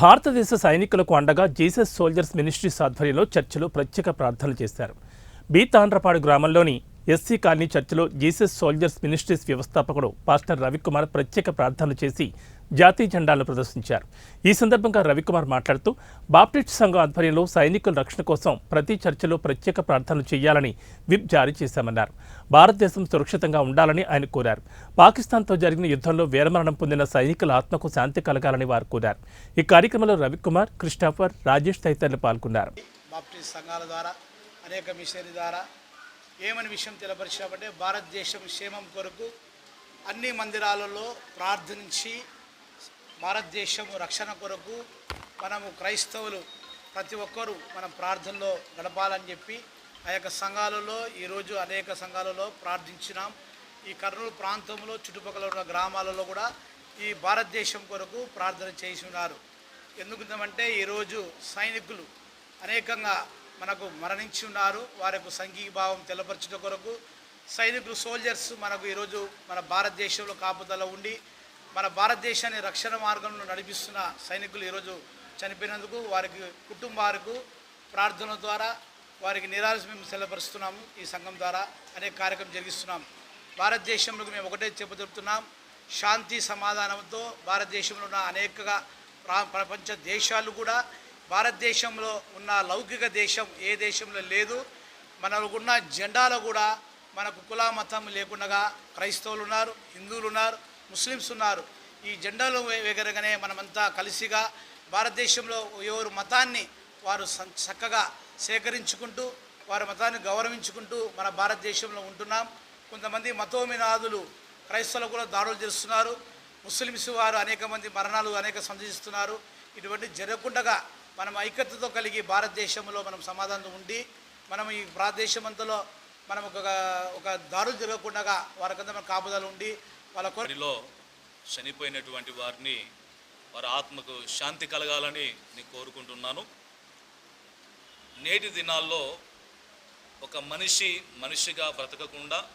భారతదేశ సైనికులకు అండగా జీసస్ సోల్జర్స్ మినిస్ట్రీస్ ఆధ్వర్యంలో చర్చిలో ప్రత్యేక ప్రార్థనలు చేశారు. బీతాండ్రపాడు గ్రామంలోని ఎస్సీ కాలనీ చర్చిలో జీసస్ సోల్జర్స్ మినిస్ట్రీస్ వ్యవస్థాపకుడు పాస్టర్ రవికుమార్ ప్రత్యేక ప్రార్థనలు చేసి జాతీయ జెండాలను ప్రదర్శించారు. ఈ సందర్భంగా రవికుమార్ మాట్లాడుతూ బాప్టిస్ట్ సంఘం ఆధ్వర్యంలో సైనికుల రక్షణ కోసం ప్రతి చర్చిలో ప్రత్యేక ప్రార్థనలు చేయాలని విప్ జారీ చేశామన్నారు. భారతదేశం సురక్షితంగా ఉండాలని ఆయన కోరారు. పాకిస్తాన్తో జరిగిన యుద్ధంలో వీరమరణం పొందిన సైనికుల ఆత్మకు శాంతి కలగాలని వారు కోరారు. ఈ కార్యక్రమంలో రవికుమార్ క్రిస్టాఫర్ రాజేష్ తదితరులు పాల్గొన్నారు. బాప్టిస్ట్ సంఘాల ద్వారా అనేక మిషనరీ ద్వారా ఏమని విషయం తెలపరిచామంటే భారతదేశం క్షేమం కొరకు అన్ని మందిరాలలో ప్రార్థించి భారతదేశం రక్షణ కొరకు మనము క్రైస్తవులు ప్రతి ఒక్కరూ మనం ప్రార్థనలో గడపాలని చెప్పి ఆ యొక్క సంఘాలలో ఈరోజు అనేక సంఘాలలో ప్రార్థించినాం. ఈ కర్నూలు ప్రాంతంలో చుట్టుపక్కల ఉన్న గ్రామాలలో కూడా ఈ భారతదేశం కొరకు ప్రార్థన చేసి ఉన్నారు. ఎందుకంటే ఈరోజు సైనికులు అనేకంగా మనకు మరణించి ఉన్నారు. వారికి సంఘీభావం తెలపరచుట కొరకు సైనికులు సోల్జర్స్ మనకు ఈరోజు మన భారతదేశంలో కాపుదల ఉండి మన భారతదేశాన్ని రక్షణ మార్గంలో నడిపిస్తున్న సైనికులు ఈరోజు చనిపోయినందుకు వారికి కుటుంబాలకు ప్రార్థన ద్వారా వారికి నిరాశ మేము సెలపరుస్తున్నాము ఈ సంఘం ద్వారా అనేక కార్యక్రమం జరిగిస్తున్నాం. భారతదేశంలో మేము ఒకటే చెప్పదలుపుతున్నాం శాంతి సమాధానంతో భారతదేశంలో ఉన్న అనేక ప్రా- ప్రపంచ దేశాలు కూడా భారతదేశంలో ఉన్న లౌకిక దేశం ఏ దేశంలో లేదు. మనకున్న జెండాలో కూడా మనకు కుల మతం లేకుండా క్రైస్తవులు ఉన్నారు హిందువులు ఉన్నారు ముస్లిమ్స్ ఉన్నారు. ఈ జెండాలు ఎగరగానే మనమంతా కలిసిగా భారతదేశంలో ఎవరు మతాన్ని వారు చక్కగా సేకరించుకుంటూ వారి మతాన్ని గౌరవించుకుంటూ మన భారతదేశంలో ఉంటున్నాం. కొంతమంది మతోమినాదులు క్రైస్తవులు కూడా దాడులు చేస్తున్నారు. ముస్లిమ్స్ వారు అనేక మంది మరణాలు అనేక సందర్శిస్తున్నారు ఇటువంటి జరగకుండా మనం ఐక్యతతో కలిగి భారతదేశంలో మనం సమాధానం ఉండి మనం ఈ భారతదేశమంతలో మనం ఒక ఒక దాడులు జరగకుండా వారికంతా మన కాపుదలు ఉండి వాళ్ళ కొరకు చనిపోయినటువంటి వారిని వారి ఆత్మకు శాంతి కలగాలని నేను కోరుకుంటున్నాను. నేటి దినాల్లో ఒక మనిషి మనిషిగా బ్రతకకుండా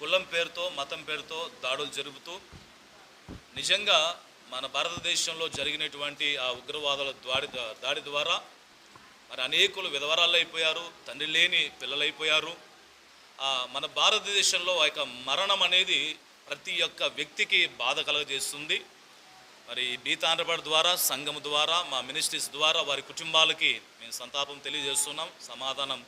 కులం పేరుతో మతం పేరుతో దాడులు జరుపుతూ నిజంగా మన భారతదేశంలో జరిగినటువంటి ఆ ఉగ్రవాదుల దాడి దాడి ద్వారా మరి అనేకులు విధవరాలు అయిపోయారు తండ్రి లేని పిల్లలైపోయారు. మన భారతదేశంలో ఆ యొక్క మరణం అనేది ప్రతి ఒక్క వ్యక్తికి బాధ కలగజేస్తుంది. మరి బీతాంధ్రపాడు ద్వారా సంఘం ద్వారా మా మినిస్ట్రీస్ ద్వారా వారి కుటుంబాలకి మేము సంతాపం తెలియజేస్తున్నాం సమాధానం